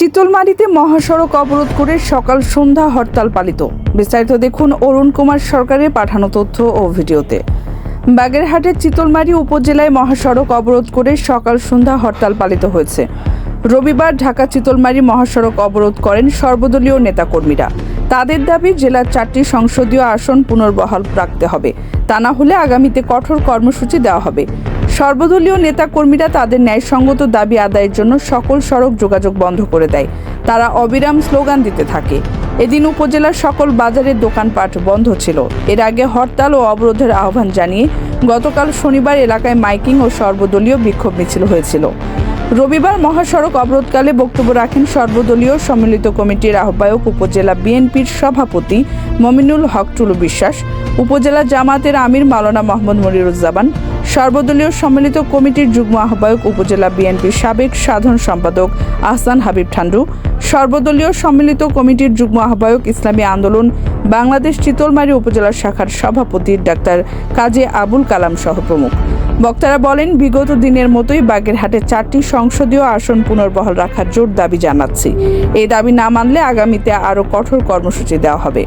চিতলমারিতে মহাসড়ক অবরোধ করে সকাল সন্ধ্যা হরতাল পালিত। বিস্তারিত দেখুন অরুণ কুমার সরকারের পাঠানো তথ্য ও ভিডিওতে। বাগেরহাটের চিতলমারি উপজেলায় মহাসড়ক অবরোধ করে সকাল সন্ধ্যা হরতাল পালিত হয়েছে। রবিবার ঢাকা চিতলমারি মহাসড়ক অবরোধ করেন সর্বদলীয় নেতাকর্মীরা। তাদের দাবি, জেলার চারটি সংসদীয় আসন পুনর্বহাল রাখতে হবে। তা না হলে আগামীতে কঠোর কর্মসূচি দেওয়া হবে। সর্বদলীয় নেতাকর্মীরা তাদের ন্যায়সঙ্গত দাবি আদায়ের জন্য সকল সড়ক যোগাযোগ বন্ধ করে দেয়। তারা অবিরাম স্লোগান দিতে থাকে। এদিন উপজেলার সকল বাজারের দোকানপাট বন্ধ ছিল। এর আগে হরতাল ও অবরোধের আহ্বান জানিয়ে গতকাল শনিবার এলাকায় মাইকিং ও সর্বদলীয় বিক্ষোভ মিছিল হয়েছিল। রবিবার মহাসড়ক অবরোধকালে বক্তব্য রাখেন সর্বদলীয় সম্মিলিত কমিটির আহ্বায়ক উপজেলা বিএনপির সভাপতি মমিনুল হক টুলু বিশ্বাস, উপজেলা জামাতের আমির মাওলানা মোহাম্মদ মনিরুজ্জামান, সর্বদলীয় সম্মিলিত কমিটির যুগ্ম আহ্বায়ক উপজেলা বিএনপির সাবেক সাধারণ সম্পাদক আহসান হাবিব ঠান্ডু, সর্বদলীয় সম্মিলিত কমিটির যুগ্ম আহ্বায়ক ইসলামী আন্দোলন, বাংলাদেশ চিতলমারী উপজেলা শাখার সভাপতি ডাক্তার কাজী আবুল কালাম সহ প্রমুখ। বক্তারা বলেন, বিগত দিনের মতোই বাগেরহাটে চারটি সংসদীয় আসন পুনর্বহাল রাখার জোর দাবি জানাচ্ছি। এই দাবি না মানলে আগামীতে আরও কঠোর কর্মসূচি দেওয়া হবে।